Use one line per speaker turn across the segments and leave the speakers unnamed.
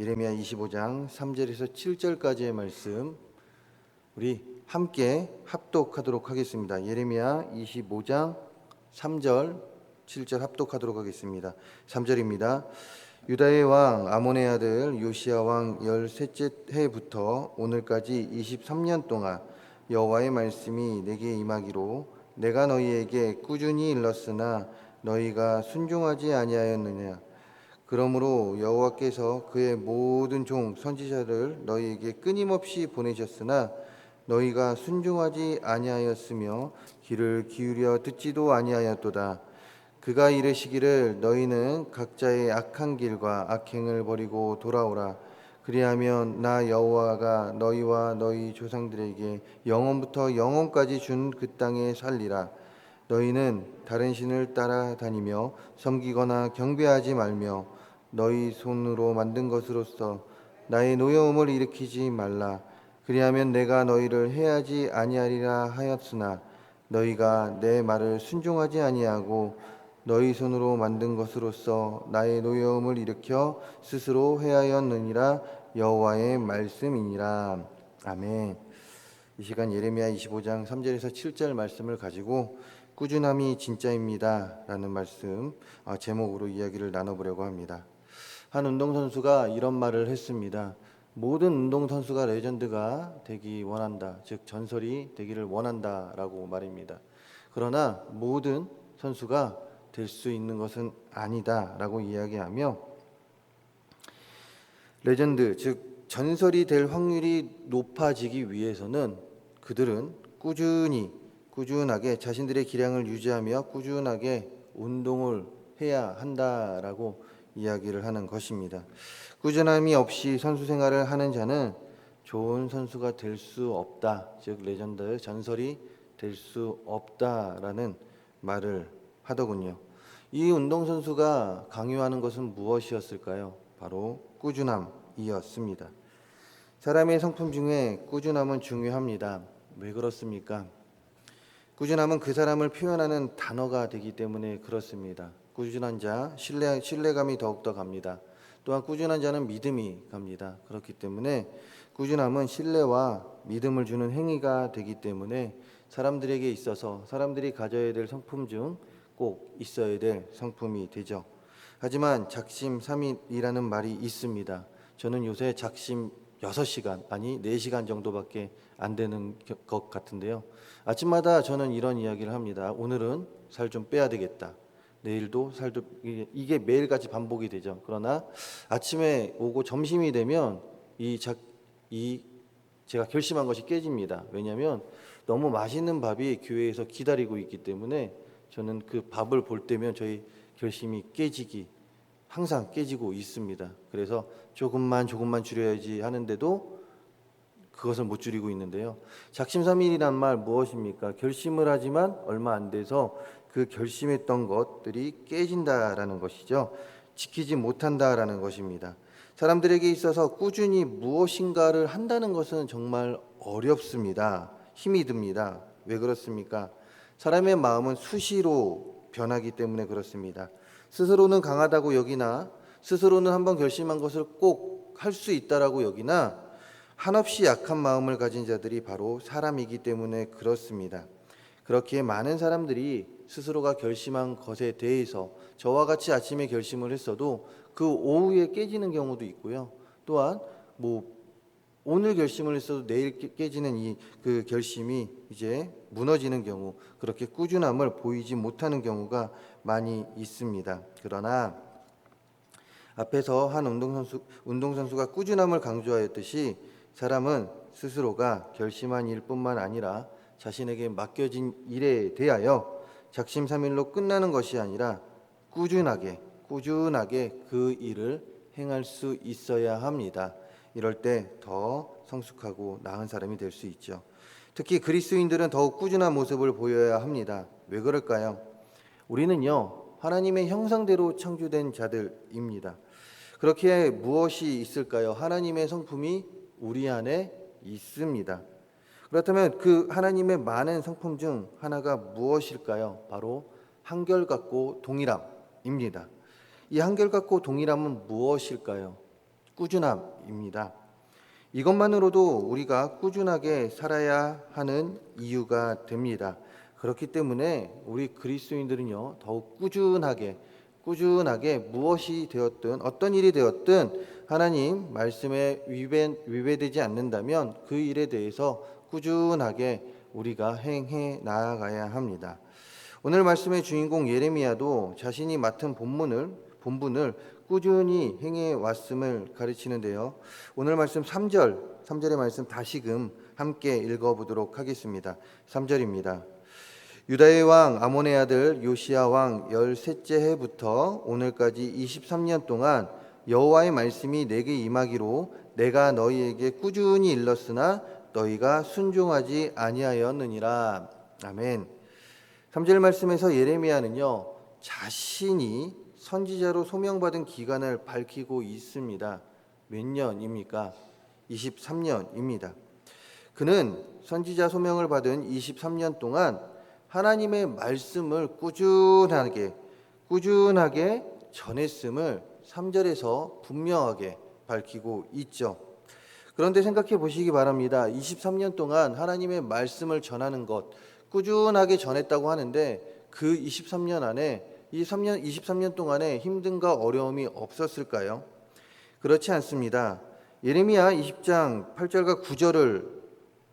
예레미야 25장 3절에서 7절까지의 말씀 우리 함께 합독하도록 하겠습니다. 예레미야 25장 3절 7절 합독하도록 하겠습니다. 3절입니다. 유다의 왕 아몬의 아들 요시야 왕 13째 해부터 오늘까지 23년 동안 여호와의 말씀이 내게 임하기로 내가 너희에게 꾸준히 일렀으나 너희가 순종하지 아니하였느냐 그러므로 여호와께서 그의 모든 종 선지자를 너희에게 끊임없이 보내셨으나 너희가 순종하지 아니하였으며 귀를 기울여 듣지도 아니하였도다. 그가 이르시기를 너희는 각자의 악한 길과 악행을 버리고 돌아오라. 그리하면 나 여호와가 너희와 너희 조상들에게 영원부터 영원까지 준 그 땅에 살리라. 너희는 다른 신을 따라다니며 섬기거나 경배하지 말며 너희 손으로 만든 것으로서 나의 노여움을 일으키지 말라. 그리하면 내가 너희를 해하지 아니하리라 하였으나 너희가 내 말을 순종하지 아니하고 너희 손으로 만든 것으로서 나의 노여움을 일으켜 스스로 해하였느니라 여호와의 말씀이니라. 아멘. 이 시간 예레미야 25장 3절에서 7절 말씀을 가지고 꾸준함이 진짜입니다라는 말씀 아, 제목으로 이야기를 나눠보려고 합니다. 한 운동선수가 이런 말을 했습니다. 모든 운동선수가 레전드가 되기 원한다. 즉 전설이 되기를 원한다 라고 말입니다. 그러나 모든 선수가 될 수 있는 것은 아니다 라고 이야기하며 레전드 즉 전설이 될 확률이 높아지기 위해서는 그들은 꾸준히 꾸준하게 자신들의 기량을 유지하며 꾸준하게 운동을 해야 한다라고 이야기를 하는 것입니다. 꾸준함이 없이 선수 생활을 하는 자는 좋은 선수가 될 수 없다. 즉 레전드 전설이 될 수 없다라는 말을 하더군요. 이 운동 선수가 강요하는 것은 무엇이었을까요? 바로 꾸준함이었습니다. 사람의 성품 중에 꾸준함은 중요합니다. 왜 그렇습니까? 꾸준함은 그 사람을 표현하는 단어가 되기 때문에 그렇습니다. 꾸준한 자 신뢰 신뢰감이 더욱더 갑니다. 또한 꾸준한 자는 믿음이 갑니다. 그렇기 때문에 꾸준함은 신뢰와 믿음을 주는 행위가 되기 때문에 사람들에게 있어서 사람들이 가져야 될 성품 중 꼭 있어야 될 성품이 되죠. 하지만 작심 삼일이라는 말이 있습니다. 저는 요새 작심 6시간 아니 4시간 정도밖에 안 되는 것 같은데요. 아침마다 저는 이런 이야기를 합니다. 오늘은 살 좀 빼야 되겠다. 내일도 살도 이게, 매일같이 반복이 되죠. 그러나 아침에 오고 점심이 되면 이작이 제가 결심한 것이 깨집니다. 왜냐하면 너무 맛있는 밥이 교회에서 기다리고 있기 때문에 저는 그 밥을 볼 때면 저희 결심이 깨지기 항상 깨지고 있습니다. 그래서 조금만 조금만 줄여야지 하는데도 그것을 못 줄이고 있는데요. 작심삼일이란 말 무엇입니까? 결심을 하지만 얼마 안 돼서 그 결심했던 것들이 깨진다라는 것이죠. 지키지 못한다라는 것입니다. 사람들에게 있어서 꾸준히 무엇인가를 한다는 것은 정말 어렵습니다. 힘이 듭니다. 왜 그렇습니까? 사람의 마음은 수시로 변하기 때문에 그렇습니다. 스스로는 강하다고 여기나 스스로는 한번 결심한 것을 꼭 할 수 있다라고 여기나 한없이 약한 마음을 가진 자들이 바로 사람이기 때문에 그렇습니다. 그렇기에 많은 사람들이 스스로가 결심한 것에 대해서 저와 같이 아침에 결심을 했어도 그 오후에 깨지는 경우도 있고요. 또한 뭐 오늘 결심을 했어도 내일 깨- 깨지는 이 그 결심이 이제 무너지는 경우 그렇게 꾸준함을 보이지 못하는 경우가 많이 있습니다. 그러나 앞에서 한 운동선수 운동선수가 꾸준함을 강조하였듯이 사람은 스스로가 결심한 일뿐만 아니라 자신에게 맡겨진 일에 대하여 작심삼일로 끝나는 것이 아니라 꾸준하게 꾸준하게 그 일을 행할 수 있어야 합니다. 이럴 때 더 성숙하고 나은 사람이 될 수 있죠. 특히 그리스도인들은 더욱 꾸준한 모습을 보여야 합니다. 왜 그럴까요? 우리는요 하나님의 형상대로 창조된 자들입니다. 그렇게 무엇이 있을까요? 하나님의 성품이 우리 안에 있습니다. 그렇다면 그 하나님의 많은 성품 중 하나가 무엇일까요? 바로 한결같고 동일함입니다. 이 한결같고 동일함은 무엇일까요? 꾸준함입니다. 이것만으로도 우리가 꾸준하게 살아야 하는 이유가 됩니다. 그렇기 때문에 우리 그리스도인들은요 더욱 꾸준하게 꾸준하게 무엇이 되었든 어떤 일이 되었든 하나님 말씀에 위배, 위배되지 않는다면 그 일에 대해서 꾸준하게 우리가 행해 나아가야 합니다. 오늘 말씀의 주인공 예레미야도 자신이 맡은 본문을 본분을 꾸준히 행해 왔음을 가르치는데요. 오늘 말씀 3절 3절의 말씀 다시금 함께 읽어 보도록 하겠습니다. 3절입니다. 유다의 왕 아몬의 아들 요시야 왕 열셋째 해부터 오늘까지 23년 동안 여호와의 말씀이 내게 임하기로 내가 너희에게 꾸준히 일렀으나 너희가 순종하지 아니하였느니라. 아멘. 3절 말씀에서 예레미야는요. 자신이 선지자로 소명받은 기간을 밝히고 있습니다. 몇 년입니까? 23년입니다. 그는 선지자 소명을 받은 23년 동안 하나님의 말씀을 꾸준하게 꾸준하게 전했음을 3절에서 분명하게 밝히고 있죠. 그런데 생각해 보시기 바랍니다. 23년 동안 하나님의 말씀을 전하는 것 꾸준하게 전했다고 하는데 그 23년 안에 이 3년 23년 동안에 힘든가 어려움이 없었을까요? 그렇지 않습니다. 예레미야 20장 8절과 9절을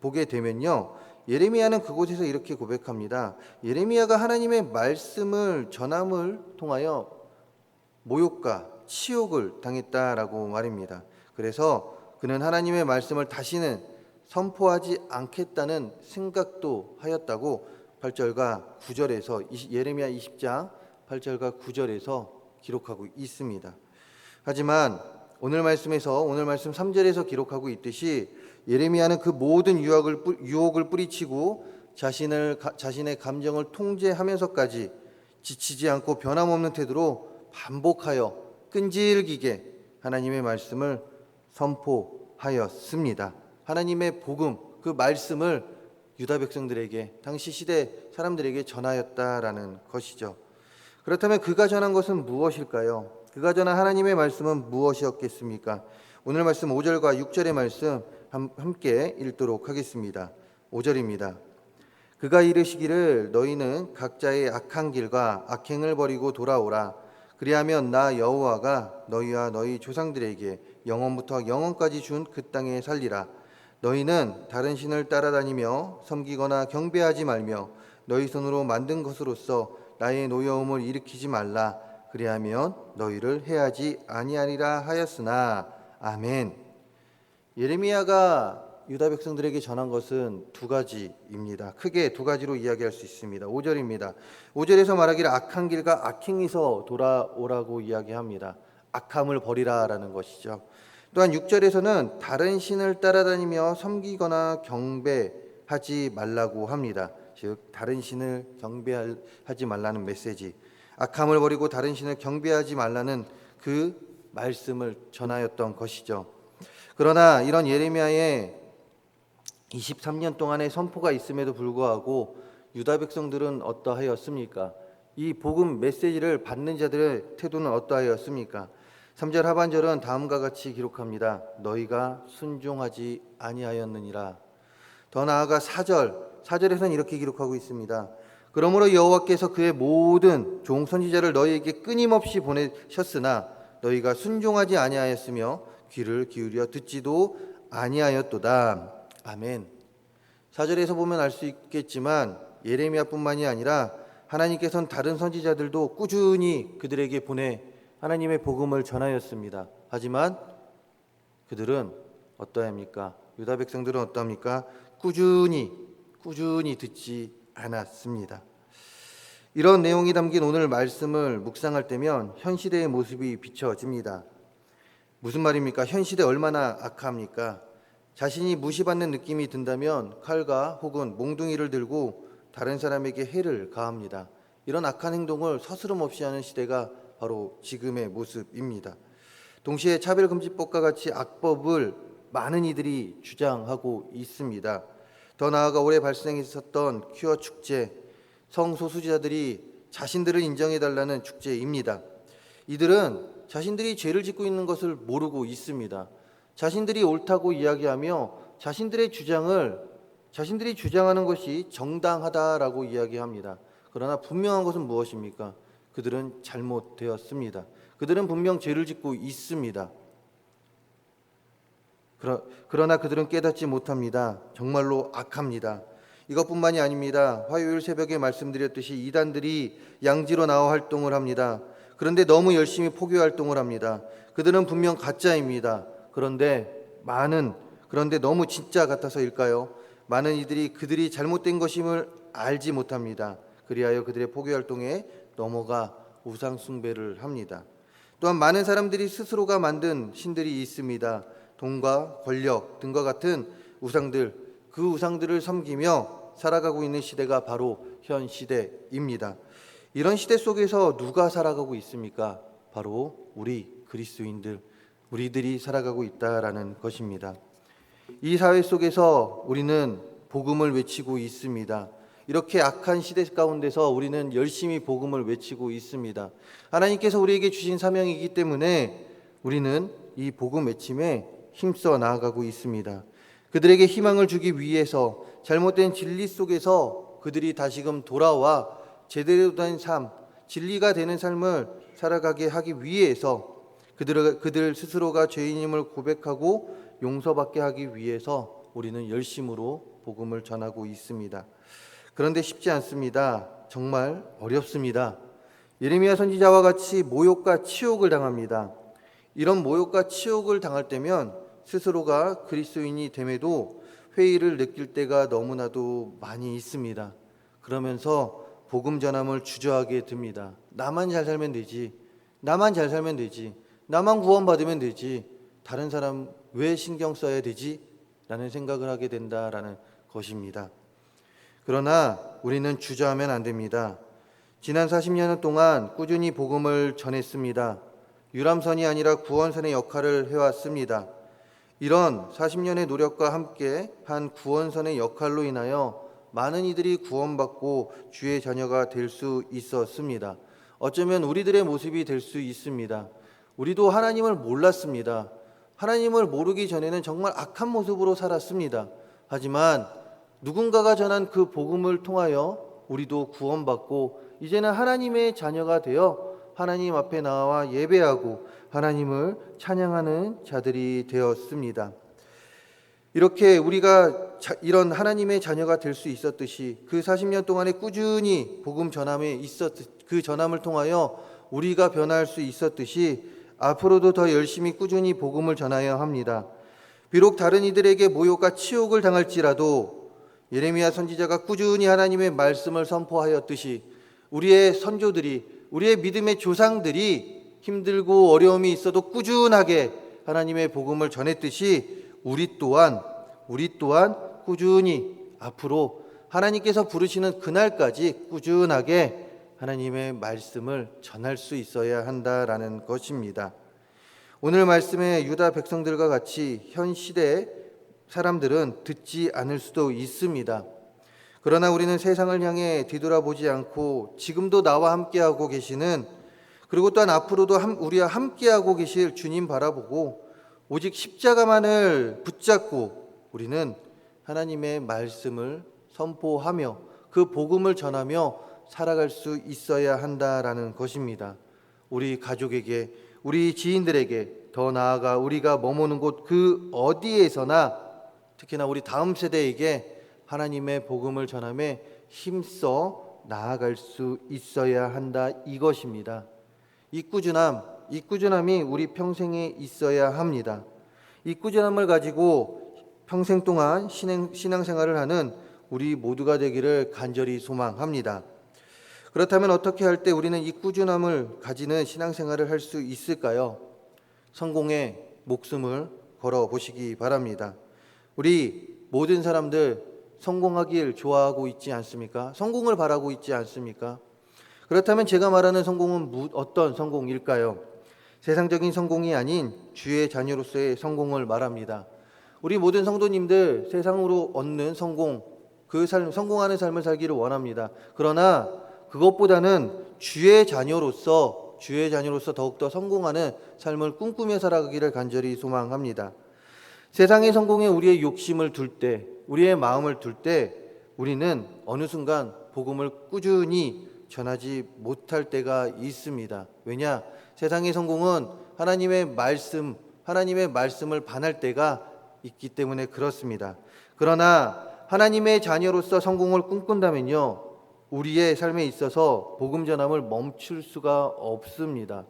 보게 되면요. 예레미야는 그곳에서 이렇게 고백합니다. 예레미야가 하나님의 말씀을 전함을 통하여 모욕과 치욕을 당했다라고 말입니다. 그래서 그는 하나님의 말씀을 다시는 선포하지 않겠다는 생각도 하였다고 8절과 9절에서 예레미야 20장 8절과 9절에서 기록하고 있습니다. 하지만 오늘 말씀에서 오늘 말씀 3절에서 기록하고 있듯이 예레미야는 그 모든 유혹을 유혹을 뿌리치고 자신을 자신의 감정을 통제하면서까지 지치지 않고 변함없는 태도로 반복하여 끈질기게 하나님의 말씀을 선포하였습니다. 하나님의 복음 그 말씀을 유다 백성들에게 당시 시대 사람들에게 전하였다라는 것이죠. 그렇다면 그가 전한 것은 무엇일까요? 그가 전한 하나님의 말씀은 무엇이었겠습니까? 오늘 말씀 5절과 6절의 말씀 함께 읽도록 하겠습니다. 5절입니다. 그가 이르시기를 너희는 각자의 악한 길과 악행을 버리고 돌아오라. 그리하면 나 여호와가 너희와 너희 조상들에게 영원부터 영원까지 준 그 땅에 살리라. 너희는 다른 신을 따라다니며 섬기거나 경배하지 말며 너희 손으로 만든 것으로서 나의 노여움을 일으키지 말라. 그리하면 너희를 해하지 아니하리라 하였으나 아멘. 예레미야가 유다 백성들에게 전한 것은 두 가지입니다. 크게 두 가지로 이야기할 수 있습니다. 5절입니다. 5절에서 말하기를 악한 길과 악행에서 돌아오라고 이야기합니다. 악함을 버리라라는 것이죠. 또한 6절에서는 다른 신을 따라다니며 섬기거나 경배하지 말라고 합니다. 즉 다른 신을 경배하지 말라는 메시지. 악함을 버리고 다른 신을 경배하지 말라는 그 말씀을 전하였던 것이죠. 그러나 이런 예레미야의 23년 동안의 선포가 있음에도 불구하고 유다 백성들은 어떠하였습니까? 이 복음 메시지를 받는 자들의 태도는 어떠하였습니까? 3절 하반절은 다음과 같이 기록합니다. 너희가 순종하지 아니하였느니라. 더 나아가 4절, 4절에서는 이렇게 기록하고 있습니다. 그러므로 여호와께서 그의 모든 종 선지자를 너희에게 끊임없이 보내셨으나 너희가 순종하지 아니하였으며 귀를 기울여 듣지도 아니하였도다. 아멘. 4절에서 보면 알 수 있겠지만 예레미야뿐만이 아니라 하나님께서는 다른 선지자들도 꾸준히 그들에게 보내 하나님의 복음을 전하였습니다. 하지만 그들은 어떠합니까? 유다 백성들은 어떠합니까? 꾸준히 꾸준히 듣지 않았습니다. 이런 내용이 담긴 오늘 말씀을 묵상할 때면 현 시대의 모습이 비춰집니다. 무슨 말입니까? 현 시대 얼마나 악합니까? 자신이 무시받는 느낌이 든다면 칼과 혹은 몽둥이를 들고 다른 사람에게 해를 가합니다. 이런 악한 행동을 서스름 없이 하는 시대가 바로 지금의 모습입니다. 동시에 차별금지법과 같이 악법을 많은 이들이 주장하고 있습니다. 더 나아가 올해 발생했었던 퀴어 축제, 성소수자들이 자신들을 인정해달라는 축제입니다. 이들은 자신들이 죄를 짓고 있는 것을 모르고 있습니다. 자신들이 옳다고 이야기하며 자신들의 주장을 자신들이 주장하는 것이 정당하다라고 이야기합니다. 그러나 분명한 것은 무엇입니까? 그들은 잘못되었습니다. 그들은 분명 죄를 짓고 있습니다. 그러, 그러나 그들은 깨닫지 못합니다. 정말로 악합니다. 이것뿐만이 아닙니다. 화요일 새벽에 말씀드렸듯이 이단들이 양지로 나와 활동을 합니다. 그런데 너무 열심히 포교 활동을 합니다. 그들은 분명 가짜입니다. 그런데 많은 그런데 너무 진짜 같아서일까요? 많은 이들이 그들이 잘못된 것임을 알지 못합니다. 그리하여 그들의 포교 활동에 넘어가 우상 숭배를 합니다. 또한 많은 사람들이 스스로가 만든 신들이 있습니다. 돈과 권력 등과 같은 우상들, 그 우상들을 섬기며 살아가고 있는 시대가 바로 현 시대입니다. 이런 시대 속에서 누가 살아가고 있습니까? 바로 우리 그리스도인들, 우리들이 살아가고 있다라는 것입니다. 이 사회 속에서 우리는 복음을 외치고 있습니다. 이렇게 악한 시대 가운데서 우리는 열심히 복음을 외치고 있습니다. 하나님께서 우리에게 주신 사명이기 때문에 우리는 이 복음 외침에 힘써 나아가고 있습니다. 그들에게 희망을 주기 위해서 잘못된 진리 속에서 그들이 다시금 돌아와 제대로 된 삶, 진리가 되는 삶을 살아가게 하기 위해서 그들, 그들 스스로가 죄인임을 고백하고 용서받게 하기 위해서 우리는 열심으로 복음을 전하고 있습니다. 그런데 쉽지 않습니다. 정말 어렵습니다. 예레미야 선지자와 같이 모욕과 치욕을 당합니다. 이런 모욕과 치욕을 당할 때면 스스로가 그리스도인이 됨에도 회의를 느낄 때가 너무나도 많이 있습니다. 그러면서 복음 전함을 주저하게 됩니다. 나만 잘 살면 되지. 나만 잘 살면 되지. 나만 구원받으면 되지. 다른 사람 왜 신경 써야 되지? 라는 생각을 하게 된다라는 것입니다. 그러나 우리는 주저하면 안 됩니다. 지난 40년 동안 꾸준히 복음을 전했습니다. 유람선이 아니라 구원선의 역할을 해왔습니다. 이런 40년의 노력과 함께 한 구원선의 역할로 인하여 많은 이들이 구원받고 주의 자녀가 될 수 있었습니다. 어쩌면 우리들의 모습이 될 수 있습니다. 우리도 하나님을 몰랐습니다. 하나님을 모르기 전에는 정말 악한 모습으로 살았습니다. 하지만 누군가가 전한 그 복음을 통하여 우리도 구원받고 이제는 하나님의 자녀가 되어 하나님 앞에 나와 예배하고 하나님을 찬양하는 자들이 되었습니다. 이렇게 우리가 자- 이런 하나님의 자녀가 될 수 있었듯이 그 40년 동안에 꾸준히 복음 전함에 있었 그 전함을 통하여 우리가 변할 수 있었듯이 앞으로도 더 열심히 꾸준히 복음을 전하여야 합니다. 비록 다른 이들에게 모욕과 치욕을 당할지라도 예레미야 선지자가 꾸준히 하나님의 말씀을 선포하였듯이 우리의 선조들이 우리의 믿음의 조상들이 힘들고 어려움이 있어도 꾸준하게 하나님의 복음을 전했듯이 우리 또한 우리 또한 꾸준히 앞으로 하나님께서 부르시는 그날까지 꾸준하게 하나님의 말씀을 전할 수 있어야 한다라는 것입니다. 오늘 말씀의 유다 백성들과 같이 현 시대 사람들은 듣지 않을 수도 있습니다. 그러나 우리는 세상을 향해 뒤돌아보지 않고 지금도 나와 함께하고 계시는 그리고 또한 앞으로도 함- 우리와 함께하고 계실 주님 바라보고 오직 십자가만을 붙잡고 우리는 하나님의 말씀을 선포하며 그 복음을 전하며 살아갈 수 있어야 한다라는 것입니다. 우리 가족에게, 우리 지인들에게 더 나아가 우리가 머무는 곳 그 어디에서나 특히나 우리 다음 세대에게 하나님의 복음을 전함에 힘써 나아갈 수 있어야 한다 이것입니다. 이 꾸준함, 이 꾸준함이 우리 평생에 있어야 합니다. 이 꾸준함을 가지고 평생 동안 신앙, 신앙생활을 하는 우리 모두가 되기를 간절히 소망합니다. 그렇다면 어떻게 할 때 우리는 이 꾸준함을 가지는 신앙생활을 할 수 있을까요? 성공에 목숨을 걸어 보시기 바랍니다. 우리 모든 사람들 성공하길 좋아하고 있지 않습니까? 성공을 바라고 있지 않습니까? 그렇다면 제가 말하는 성공은 무- 어떤 성공일까요? 세상적인 성공이 아닌 주의 자녀로서의 성공을 말합니다. 우리 모든 성도님들 세상으로 얻는 성공, 그 삶, 성공하는 삶을 살기를 원합니다. 그러나 그것보다는 주의 자녀로서 주의 자녀로서 더욱더 성공하는 삶을 꿈꾸며 살아가기를 간절히 소망합니다. 세상의 성공에 우리의 욕심을 둘 때, 우리의 마음을 둘 때 우리는 어느 순간 복음을 꾸준히 전하지 못할 때가 있습니다. 왜냐? 세상의 성공은 하나님의 말씀, 하나님의 말씀을 반할 때가 있기 때문에 그렇습니다. 그러나 하나님의 자녀로서 성공을 꿈꾼다면요. 우리의 삶에 있어서 복음 전함을 멈출 수가 없습니다.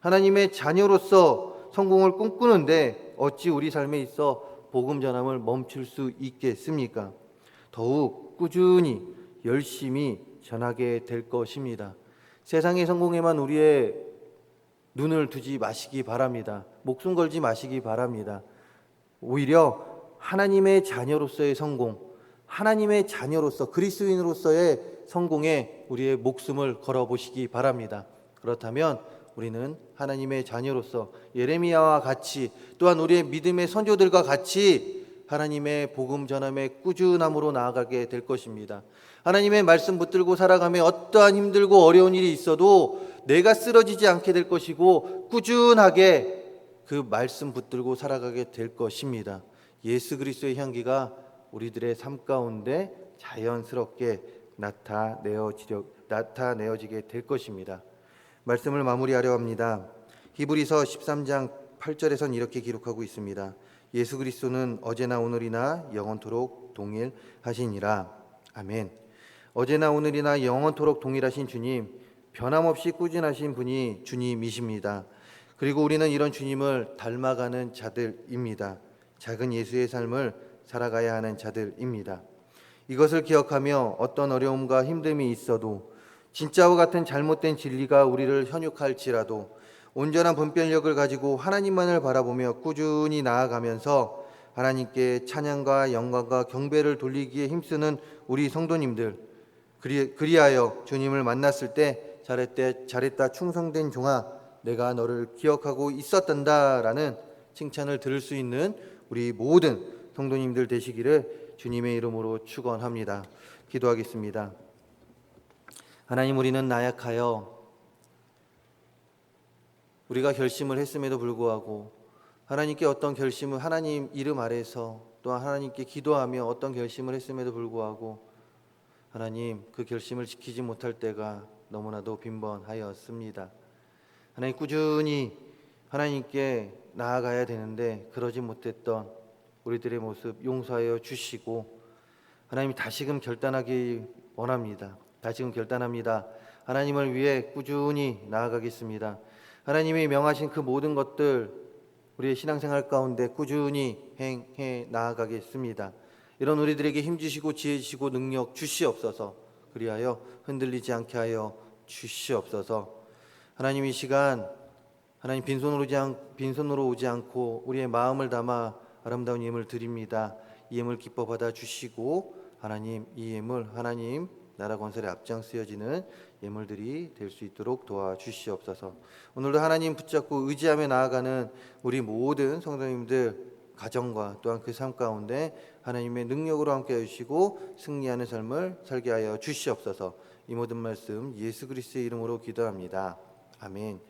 하나님의 자녀로서 성공을 꿈꾸는데 어찌 우리 삶에 있어 복음 전함을 멈출 수 있겠습니까? 더욱 꾸준히 열심히 전하게 될 것입니다. 세상의 성공에만 우리의 눈을 두지 마시기 바랍니다. 목숨 걸지 마시기 바랍니다. 오히려 하나님의 자녀로서의 성공, 하나님의 자녀로서 그리스도인으로서의 성공에 우리의 목숨을 걸어 보시기 바랍니다. 그렇다면 우리는 하나님의 자녀로서 예레미야와 같이 또한 우리의 믿음의 선조들과 같이 하나님의 복음 전함의 꾸준함으로 나아가게 될 것입니다. 하나님의 말씀 붙들고 살아가며 어떠한 힘들고 어려운 일이 있어도 내가 쓰러지지 않게 될 것이고 꾸준하게 그 말씀 붙들고 살아가게 될 것입니다. 예수 그리스도의 향기가 우리들의 삶 가운데 자연스럽게 나타내어지려 나타내어지게 될 것입니다. 말씀을 마무리하려 합니다. 히브리서 13장 8절에선 이렇게 기록하고 있습니다. 예수 그리스도는 어제나 오늘이나 영원토록 동일하시니라. 아멘. 어제나 오늘이나 영원토록 동일하신 주님, 변함없이 꾸준하신 분이 주님이십니다. 그리고 우리는 이런 주님을 닮아가는 자들입니다. 작은 예수의 삶을 살아가야 하는 자들입니다. 이것을 기억하며 어떤 어려움과 힘듦이 있어도 진짜와 같은 잘못된 진리가 우리를 현혹할지라도 온전한 분별력을 가지고 하나님만을 바라보며 꾸준히 나아가면서 하나님께 찬양과 영광과 경배를 돌리기에 힘쓰는 우리 성도님들 그리, 그리 하여 주님을 만났을 때 잘했대 잘했다 충성된 종아 내가 너를 기억하고 있었단다라는 칭찬을 들을 수 있는 우리 모든 성도님들 되시기를 주님의 이름으로 축원합니다. 기도하겠습니다. 하나님 우리는 나약하여 우리가 결심을 했음에도 불구하고 하나님께 어떤 결심을 하나님 이름 아래서 또한 하나님께 기도하며 어떤 결심을 했음에도 불구하고 하나님 그 결심을 지키지 못할 때가 너무나도 빈번하였습니다. 하나님 꾸준히 하나님께 나아가야 되는데 그러지 못했던 우리들의 모습 용서하여 주시고 하나님 다시금 결단하기 원합니다. 다시금 결단합니다. 하나님을 위해 꾸준히 나아가겠습니다. 하나님이 명하신 그 모든 것들 우리의 신앙생활 가운데 꾸준히 행해 나아가겠습니다. 이런 우리들에게 힘 주시고 지혜 주시고 능력 주시옵소서. 그리하여 흔들리지 않게 하여 주시옵소서. 하나님 이 시간 하나님 빈손으로 오지, 않, 빈손으로 오지 않고 우리의 마음을 담아 아름다운 예물 드립니다. 이 예물 기뻐 받아 주시고 하나님 이 예물 하나님 나라 건설에 앞장쓰여지는 예물들이 될 수 있도록 도와주시옵소서. 오늘도 하나님 붙잡고 의지하며 나아가는 우리 모든 성도님들 가정과 또한 그 삶 가운데 하나님의 능력으로 함께 해주시고 승리하는 삶을 살게 하여 주시옵소서. 이 모든 말씀 예수 그리스도의 이름으로 기도합니다. 아멘.